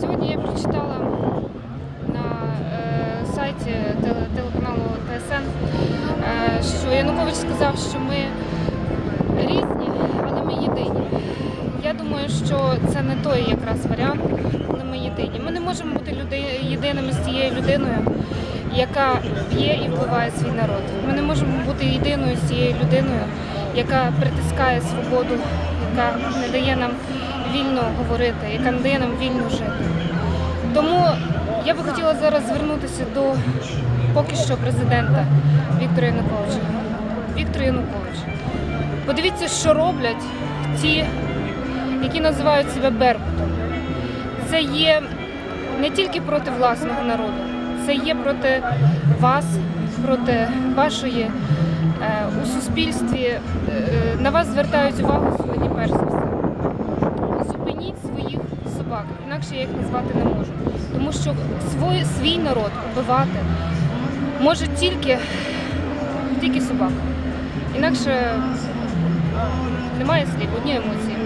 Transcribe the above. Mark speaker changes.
Speaker 1: Сьогодні я прочитала на е, сайті теле- телеканалу ТСН, е, що Янукович сказав, що ми різні, але ми єдині. Я думаю, що це не той якраз варіант, але ми єдині. Ми не можемо бути люди, єдиними з тією людиною, яка б'є і вбиває свій народ. Ми не можемо бути єдиною з тією людиною, яка притискає свободу, яка не дає нам вільно говорити, яка не дає нам вільно жити. Тому я би хотіла зараз звернутися до поки що президента Віктора Януковича. Віктор Янукович, подивіться, що роблять ті, які називають себе Беркутом. Це є не тільки проти власного народу, це є проти вас, проти вашої е, у суспільстві. е, на вас звертають увагу перш за все. Зупиніть своїх собак, інакше я їх назвати не можу. Тому що свій, свій народ вбивати може тільки, тільки собака. Інакше немає слів, одні емоції.